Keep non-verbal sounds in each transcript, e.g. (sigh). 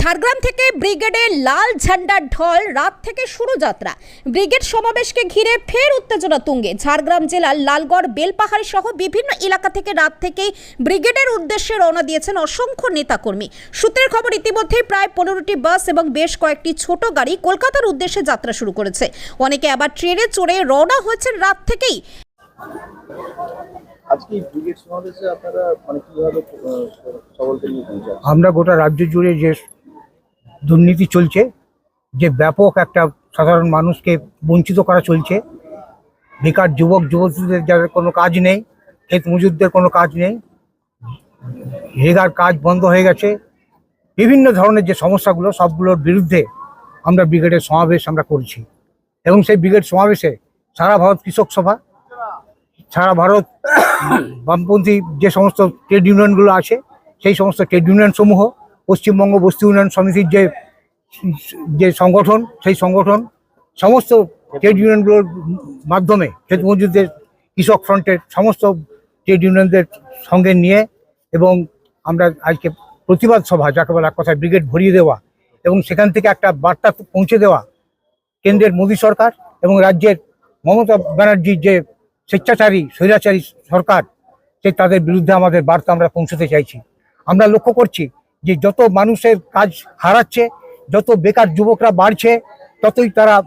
ঝাড়গ্রাম থেকে ব্রিগেডে লাল ঝান্ডার ঢল রাত থেকে শুরু যাত্রা। ব্রিগেড সমাবেশকে ঘিরে ফের উত্তেজনা তুঙ্গে। ঝাড়গ্রাম জেলার লালগড় বেলপাহাড়ি সহ বিভিন্ন এলাকা থেকে রাত থেকেই ব্রিগেডের উদ্দেশ্যে রওনা দিয়েছেন অসংখ্য নেতাকর্মী। সূত্রের খবর ইতিমধ্যেই প্রায় পনেরোটি বাস এবং বেশ কয়েকটি ছোট গাড়ি কলকাতার উদ্দেশ্যে যাত্রা শুরু করেছে। অনেকে আবার ট্রেনে চড়ে রওনা হয়েছেন রাত থেকেই। আজকে এই ব্রিগেড সমাবেশে আপনারা মানে আমরা গোটা রাজ্য জুড়ে যে দুর্নীতি চলছে, যে ব্যাপক একটা সাধারণ মানুষকে বঞ্চিত করা চলছে। বেকার যুবক, যুবতীদের যাদের কোনো কাজ নেই, ক্ষেত মজুরদের কোনো কাজ নেই, রেগার কাজ বন্ধ হয়ে গেছে। বিভিন্ন ধরনের যে সমস্যাগুলো, সবগুলোর বিরুদ্ধে আমরা ব্রিগেডের সমাবেশ আমরা করছি। এবং সেই ব্রিগেড সমাবেশে সারা ভারত কৃষক সভা, সারা ভারত বামপন্থী যে সমস্ত ট্রেড ইউনিয়নগুলো আছে, সেই সমস্ত ট্রেড ইউনিয়ন সমূহ পশ্চিমবঙ্গ বস্তি উন্নয়ন সমিতির যে যে সংগঠন, সেই সংগঠন সমস্ত ট্রেড ইউনিয়নগুলোর মাধ্যমে ক্ষেত মজুরদের কৃষক ফ্রন্টের সমস্ত ট্রেড ইউনিয়নদের সঙ্গে নিয়ে এবং আমরা আজকে প্রতিবাদ সভা, যাকে বলা কথায় ব্রিগেড ভরিয়ে দেওয়া এবং সেখান থেকে একটা বার্তা পৌঁছে দেওয়া কেন্দ্রের মোদী সরকার এবং রাজ্যের মমতা ব্যানার্জির যে স্বেচ্ছাচারী, স্বৈরাচারী সরকার, সে তাদের বিরুদ্ধে আমাদের বার্তা আমরা পৌঁছতে চাইছি। আমরা লক্ষ্য করছি যে যত মানুষের কাজ হারাচ্ছে, যত বেকার যুবকরা বাড়ছে, ততই তারা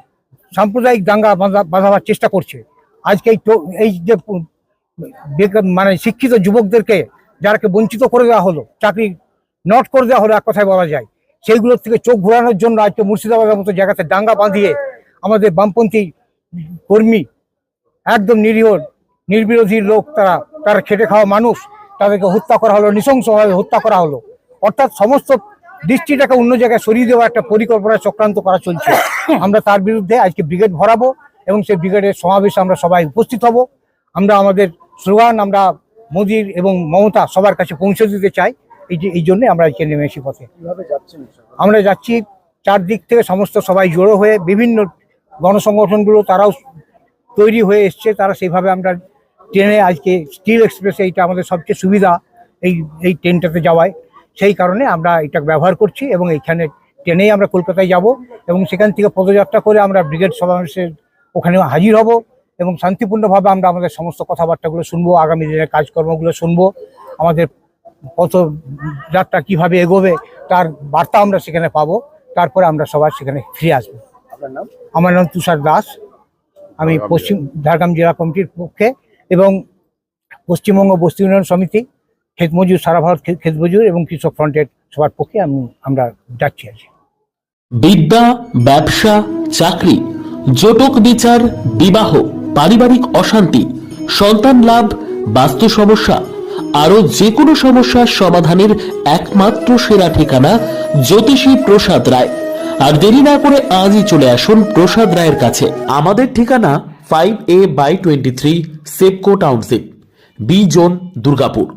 সাম্প্রদায়িক দাঙ্গা বাঁধা- বাঁধাবার চেষ্টা করছে। আজকে এই এই যে মানে শিক্ষিত যুবকদেরকে যারাকে বঞ্চিত করে দেওয়া হলো, চাকরি নট করে দেওয়া হলো এক কথায় বলা যায় সেইগুলোর থেকে চোখ ঘোরানোর জন্য আজকে মুর্শিদাবাদের মতো জায়গাতে দাঙ্গা বাঁধিয়ে আমাদের বামপন্থী কর্মী একদম নিরীহ, নির্বিরোধী লোক তারা তারা খেটে খাওয়া মানুষ, তাদেরকে হত্যা করা হলো, নৃশংসভাবে হত্যা করা হলো। অর্থাৎ সমস্ত দৃষ্টিটাকে অন্য জায়গায় সরিয়ে দেওয়া একটা পরিকল্পনা চক্রান্ত করা চলছে। (coughs) আমরা তার বিরুদ্ধে আজকে ব্রিগেড ভরাবো এবং সেই ব্রিগেডের সমাবেশে আমরা সবাই উপস্থিত হব। আমরা আমাদের স্লোগান আমরা মোদির এবং মমতা সবার কাছে পৌঁছে দিতে চাই। এই যে এই জন্য আমরা আজকে পথে। কীভাবে যাচ্ছেন সকলে? আমরা যাচ্ছি চারদিক থেকে সমস্ত সবাই জড়ো হয়ে বিভিন্ন গণসংগঠনগুলো তারাও তৈরি হয়ে এসছে। তারা সেইভাবে আমরা ট্রেনে আজকে স্টিল এক্সপ্রেসে এইটা আমাদের সবচেয়ে সুবিধা এই এই ট্রেনটাতে যাওয়ায়। সেই কারণে আমরা এটা ব্যবহার করছি এবং এইখানে ট্রেনেই আমরা কলকাতায় যাব এবং সেখান থেকে পদযাত্রা করে আমরা ব্রিগেড সমাবেশের ওখানে হাজির হব এবং শান্তিপূর্ণভাবে আমরা আমাদের সমস্ত কথাবার্তাগুলো শুনব আগামী দিনের কাজকর্মগুলো শুনব আমাদের পথ যাত্রা কীভাবে এগোবে তার বার্তা আমরা সেখানে পাবো তারপরে আমরা সবাই সেখানে ফিরে আসব। আপনার নাম? আমার নাম তুষার দাস। আমি পশ্চিম ঝাড়গ্রাম জেলা কমিটির পক্ষে এবং পশ্চিমবঙ্গ বস্তি উন্নয়ন সমিতি ক্ষেত মজুর সারা ভারত ক্ষে- ক্ষেত মজুর এবং কৃষক ফ্রন্টের সবার পক্ষে আমি আমরা যাচ্ছি আছি বিদ্যা ব্যবসা চাকরি জটক বিচার বিবাহ পারিবারিক অশান্তি সন্তান লাভ বাস্তু সমস্যা আরও যে কোনো সমস্যার সমাধানের একমাত্র সেরা ঠিকানা জ্যোতিষী প্রসাদ রায়। আর দেরি না করে আজই চলে আসুন প্রসাদ রায়ের কাছে। আমাদের ঠিকানা five A by twenty three Sepco township B zone Durgapur.